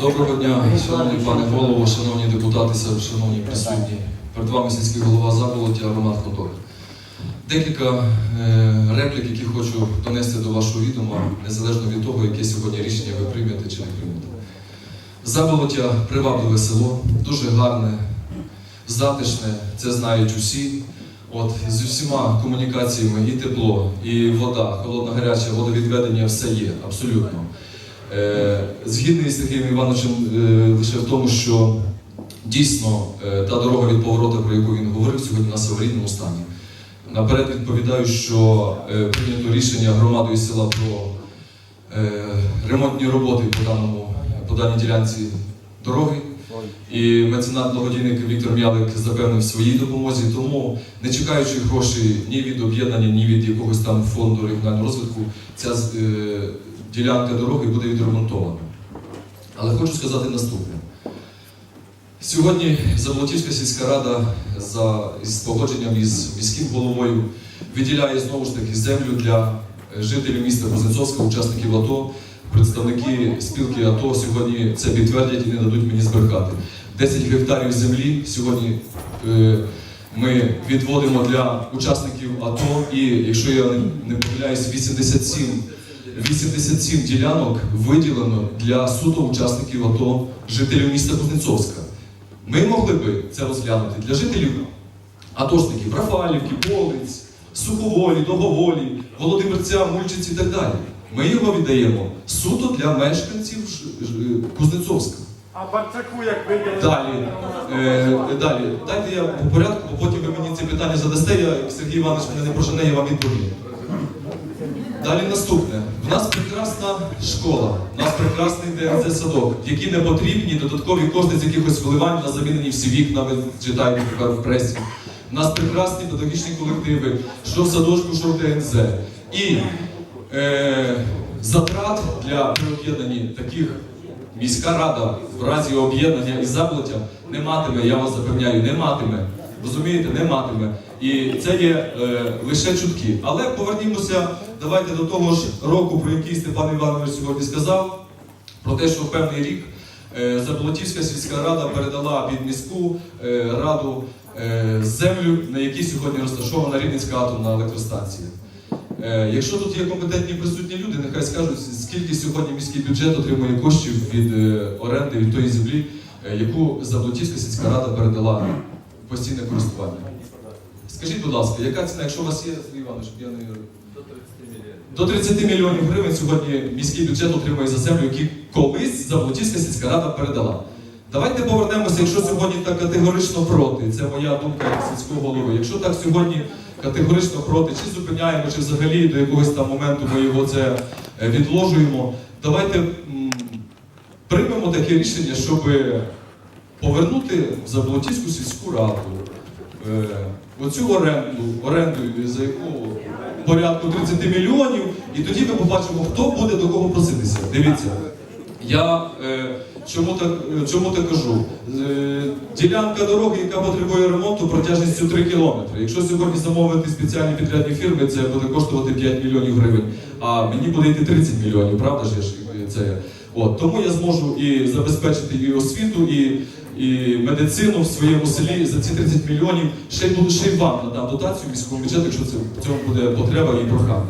Доброго дня, шановний пане голово, шановні депутати, шановні присутні. Перед вами сільський голова Заболоття Роман Ходок. Декілька е, реплік, які хочу донести до вашого відома, незалежно від того, яке сьогодні рішення ви приймете чи не приймете. Заболоття привабливе село, дуже гарне, затишне, це знають усі. От з усіма комунікаціями і тепло, і вода, холодна гаряча, водовідведення все є, абсолютно. Е, Згідний з Сергієм Івановичем е, лише в тому, що дійсно е, та дорога від поворота, про яку він говорив, сьогодні у нас аварійному стані. Наперед відповідаю, що прийнято рішення громадою села про ремонтні роботи по, даному, по даній ділянці дороги. І меценат благодійник Віктор М'ялик запевнив своїй допомозі, тому не чекаючи грошей ні від об'єднання, ні від якогось там фонду регіонального розвитку, ця е, ділянка дороги буде відремонтована. Але хочу сказати наступне. Сьогодні Заболотівська сільська рада за з погодженням із міським головою виділяє знову ж таки землю для е, жителів міста Кузнецовська, учасників АТО. Представники спілки АТО сьогодні це підтвердять і не дадуть мені збрехати. 10 гектарів землі сьогодні е, ми відводимо для учасників АТО, і якщо я не, помиляюсь, 87 87 ділянок виділено для суто учасників АТО жителів міста Кузнецовська. Ми могли би це розглянути для жителів атошників Рафалівки, Полиць, Суховолі, Довговолі, Володимирця, Мульчиці і так далі. Ми його віддаємо суто для мешканців Кузнецовська. А Барцаку як виділили? Далі, е, далі, дайте я по порядку, бо потім ви мені ці питання задасте, я, Сергій Іванович мене не прожене, я вам відповім. Далі наступне. В нас прекрасна школа, в нас прекрасний ДНЗ садок, в який не потрібні додаткові кошти з якихось вливань на замінені всі вікна, ви читаєте тепер в пресі. У нас прекрасні педагогічні колективи, що в садочку, що в ДНЗ. І е, затрат для при таких міська рада в разі об'єднання із заплаттям не матиме, я вас запевняю, не матиме. Розумієте, не матиме. І це є е, лише чутки. Але повернімося, давайте до того ж року, про який Степан Іванович сьогодні сказав, про те, що певний рік е, Заболотівська сільська рада передала під міську е, раду е, землю, на якій сьогодні розташована Рівненська атомна електростанція. Е, Якщо тут є компетентні присутні люди, нехай скажуть, скільки сьогодні міський бюджет отримує коштів від е, оренди від тої землі, е, яку Заблотівська сільська рада передала в постійне користування. Скажіть, будь ласка, яка ціна, якщо у вас є, Іванович, я не до 30 мільйонів гривень сьогодні міський бюджет отримує за землю, які колись Заблотівська сільська рада передала. Давайте повернемося, якщо сьогодні так категорично проти, це моя думка як сільського голови. Якщо так сьогодні категорично проти, чи зупиняємо, чи взагалі до якогось там моменту ми його це е, відложуємо, давайте м, приймемо таке рішення, щоб повернути в Заблотівську сільську раду е, оцю оренду, оренду, за яку порядку 30 мільйонів, і тоді ми побачимо, хто буде до кого проситися. Дивіться. Я е, чому так, чому так кажу? Е, ділянка дороги, яка потребує ремонту, протяжністю 3 кілометри. Якщо сьогодні замовити спеціальні підрядні фірми, це буде коштувати 5 мільйонів гривень, а мені буде йти 30 мільйонів, правда ж? е, Це, от, тому я зможу і забезпечити і освіту, і, і медицину в своєму селі за ці 30 мільйонів. Ще й ще й вам надам дотацію міському бюджету, якщо це в цьому буде потреба і прохання.